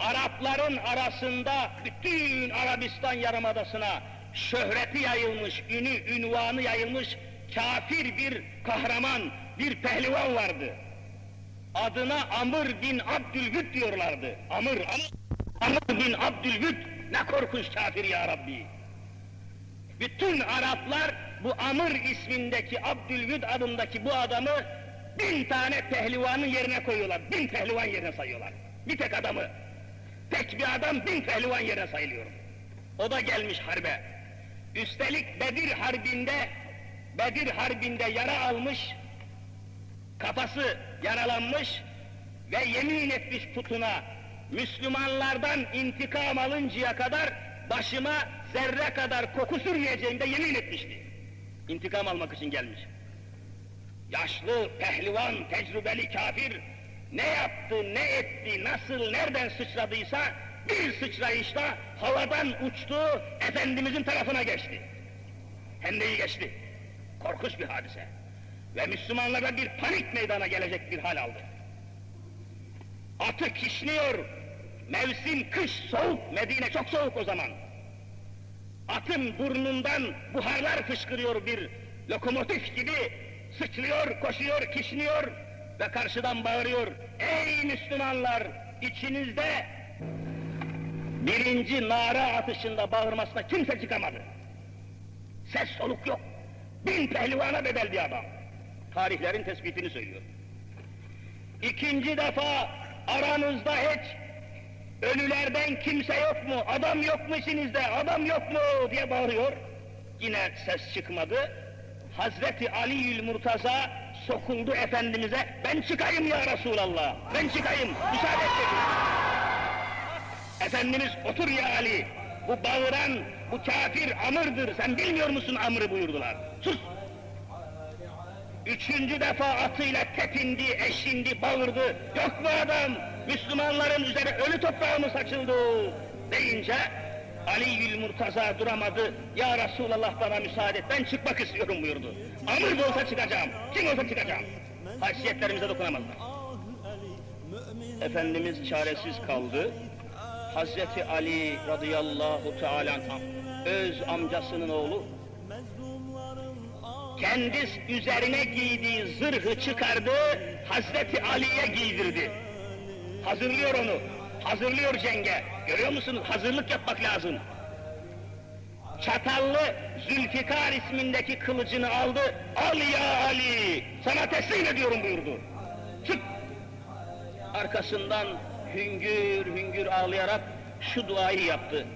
Arapların arasında bütün Arabistan Yarımadası'na şöhreti yayılmış, ünü, ünvanı yayılmış kafir bir kahraman, bir pehlivan vardı. Adına Amr bin Abdülvüt diyorlardı. Amr, Amr, Amr bin Abdülvüt ne korkunç kafir ya Rabbi. Bütün Araplar bu Amr ismindeki Abdülvüd adındaki bu adamı bin tane pehlivanın yerine koyuyorlar. Bin pehlivan yerine sayıyorlar. Bir tek adamı. Tek bir adam bin pehlivan yerine sayılıyor. O da gelmiş harbe. Üstelik Bedir Harbi'nde Bedir Harbi'nde yara almış, kafası yaralanmış ve yemin etmiş putuna Müslümanlardan intikam alıncaya kadar başıma zerre kadar koku sürmeyeceğim de yemin etmişti. İntikam almak için gelmiş. Yaşlı, pehlivan, tecrübeli kafir ne yaptı, ne etti, nasıl, nereden sıçradıysa bir sıçrayışta havadan uçtu, Efendimizin tarafına geçti. Hendeyi geçti. Korkunç bir hadise. Ve Müslümanlara bir panik meydana gelecek bir hal aldı. Atı kişniyor, mevsim kış soğuk, Medine çok soğuk o zaman. Atın burnundan buharlar fışkırıyor bir lokomotif gibi, sıçrıyor, koşuyor, kişniyor ve karşıdan bağırıyor. Ey Müslümanlar, içinizde birinci nara atışında bağırmasına kimse çıkamadı. Ses soluk yok. Bin pehlivana bedel bir adam. Tarihlerin tespitini söylüyor. İkinci defa aranızda hiç ölülerden kimse yok mu, adam yok mu içinizde, adam yok mu diye bağırıyor. Yine ses çıkmadı. Hazreti Ali'ül Murtaza sokuldu Efendimiz'e, ben çıkayım ya Resulallah, ben çıkayım, müsaade et. Efendimiz otur ya Ali, bu bağıran, bu kafir Amr'dır, sen bilmiyor musun Amr'ı buyurdular. Sus! Üçüncü defa atıyla tepindi, eşindi, bağırdı. Yok mu adam? Müslümanların üzerine ölü toprağı mı saçıldı? Deyince Ali Yül Murtaza duramadı. Ya Resulallah bana müsaade et, ben çıkmak istiyorum buyurdu. Amr da olsa çıkacağım, kim olsa çıkacağım. Haysiyetlerimize dokunamazlar. Efendimiz çaresiz kaldı. Hazreti Ali radıyallahu teala öz amcasının oğlu kendis üzerine giydiği zırhı çıkardı, Hazreti Ali'ye giydirdi. Hazırlıyor onu, hazırlıyor cenge. Görüyor musunuz? Hazırlık yapmak lazım. Çatallı Zülfikar ismindeki kılıcını aldı, al ya Ali, sana teslim ediyorum buyurdu. Çık! Arkasından hüngür hüngür ağlayarak şu duayı yaptı.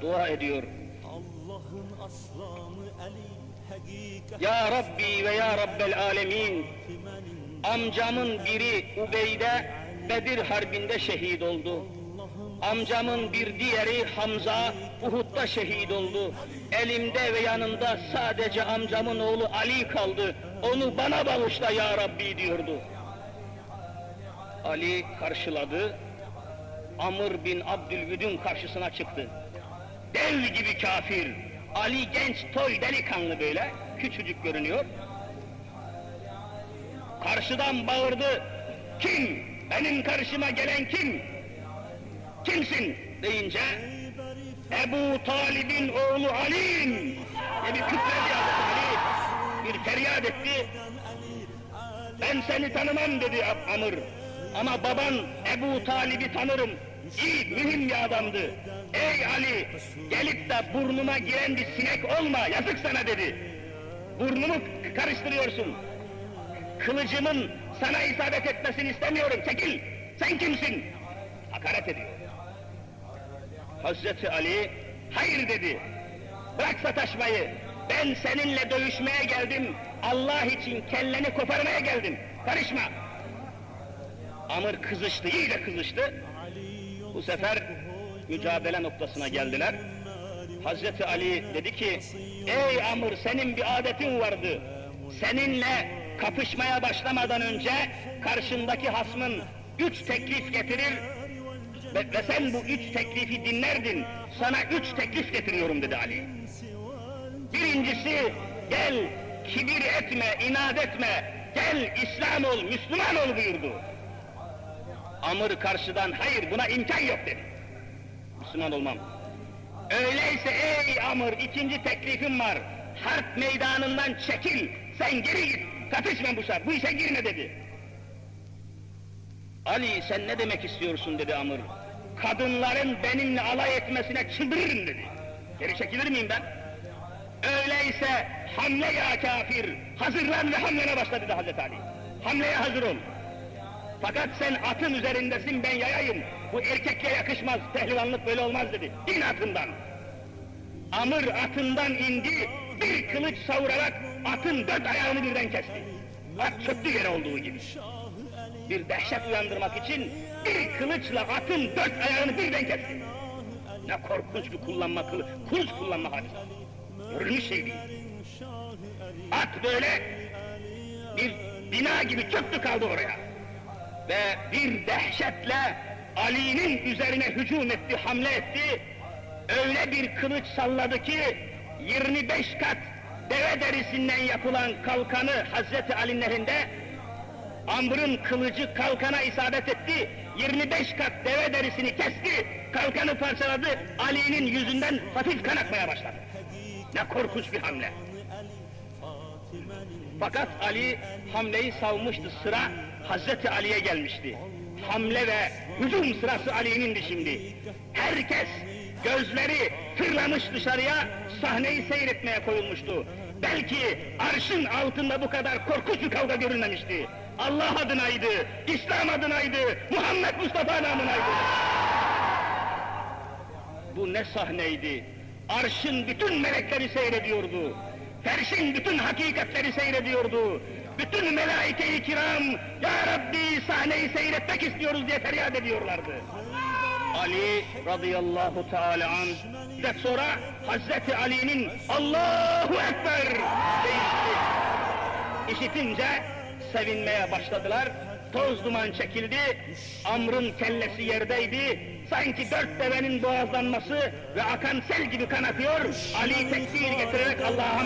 Dua ediyor. Allah'ın aslanı Ali hakikat Ya Rabbi ve Ya Rabbel Alemin amcamın biri Ubeyde Bedir Harbi'nde şehit oldu. Amcamın bir diğeri Hamza Uhud'da şehit oldu. Elimde ve yanımda sadece amcamın oğlu Ali kaldı. Onu bana bağışla ya Rabbi diyordu. Ali karşıladı. Amr bin Abdülvüd'ün karşısına çıktı. Dev gibi kafir. Ali genç toy delikanlı böyle. Küçücük görünüyor. Karşıdan bağırdı. Kim? Benim karşıma gelen kim? Kimsin? deyince Ebu Talib'in oğlu Ali'yim diye bir Hazreti Ali. Bir feryat etti. Ben seni tanımam dedi Amr. Ama baban Ebu Talib'i tanırım. İyi, mühim bir adamdı. Ey Ali, gelip de burnuma giren bir sinek olma, yazık sana dedi. Burnumu karıştırıyorsun. Kılıcımın sana isabet etmesini istemiyorum, çekil! Sen kimsin? Hakaret ediyor. Hazreti Ali, hayır dedi. Bırak sataşmayı. Ben seninle dövüşmeye geldim. Allah için kelleni koparmaya geldim. Karışma. Amr kızıştı, iyice kızıştı. Bu sefer mücadele noktasına geldiler. Hazreti Ali dedi ki, ey Amr senin bir adetin vardı. Seninle kapışmaya başlamadan önce karşındaki hasmın üç teklif getirir ve, ve sen bu üç teklifi dinlerdin. Sana üç teklif getiriyorum dedi Ali. Birincisi gel kibir etme, inat etme. Gel İslam ol, Müslüman ol buyurdu. Amr karşıdan hayır buna imkan yok dedi. Müslüman olmam. Öyleyse ey Amr ikinci teklifim var. Harp meydanından çekil. Sen geri git. Katışma bu şart. Bu işe girme dedi. Ali sen ne demek istiyorsun dedi Amr. Kadınların benimle alay etmesine çıldırırım dedi. Geri çekilir miyim ben? Öyleyse hamle ya kafir. Hazırlan ve hamlene başla dedi Hazreti Ali. Hamleye hazır ol. Fakat sen atın üzerindesin ben yayayım. Bu erkekle yakışmaz. Pehlivanlık böyle olmaz dedi. İn atından. Amr atından indi. Bir kılıç savurarak atın dört ayağını birden kesti. At çöktü yere olduğu gibi. Bir dehşet uyandırmak için bir kılıçla atın dört ayağını birden kesti. Ne korkunç bir kullanma, kılı, kılıç kullanma hadisi. Görülmüş şey değil. At böyle bir bina gibi çöktü kaldı oraya. Ve bir dehşetle Ali'nin üzerine hücum etti, hamle etti. Öyle bir kılıç salladı ki 25 kat deve derisinden yapılan kalkanı Hazreti Ali'nin elinde Amr'ın kılıcı kalkana isabet etti. 25 kat deve derisini kesti. Kalkanı parçaladı. Ali'nin yüzünden hafif kan akmaya başladı. Ne korkunç bir hamle. Fakat Ali hamleyi savmıştı. Sıra Hazreti Ali'ye gelmişti. Hamle ve hücum sırası Ali'nindi şimdi. Herkes gözleri fırlamış dışarıya sahneyi seyretmeye koyulmuştu. Belki arşın altında bu kadar korkunç bir kavga görülmemişti. Allah adınaydı, İslam adınaydı, Muhammed Mustafa namınaydı. Bu ne sahneydi? Arşın bütün melekleri seyrediyordu. Ferşin bütün hakikatleri seyrediyordu. Bütün melaike-i kiram, Ya Rabbi sahneyi seyretmek istiyoruz diye feryat ediyorlardı. Ali radıyallahu teala an ve sonra Hazreti Ali'nin Allahu Ekber deyişti. İşitince sevinmeye başladılar. Toz duman çekildi. Amr'ın kellesi yerdeydi. Sanki dört devenin boğazlanması ve akan sel gibi kan akıyor. Ali tekbir getirerek Allah'a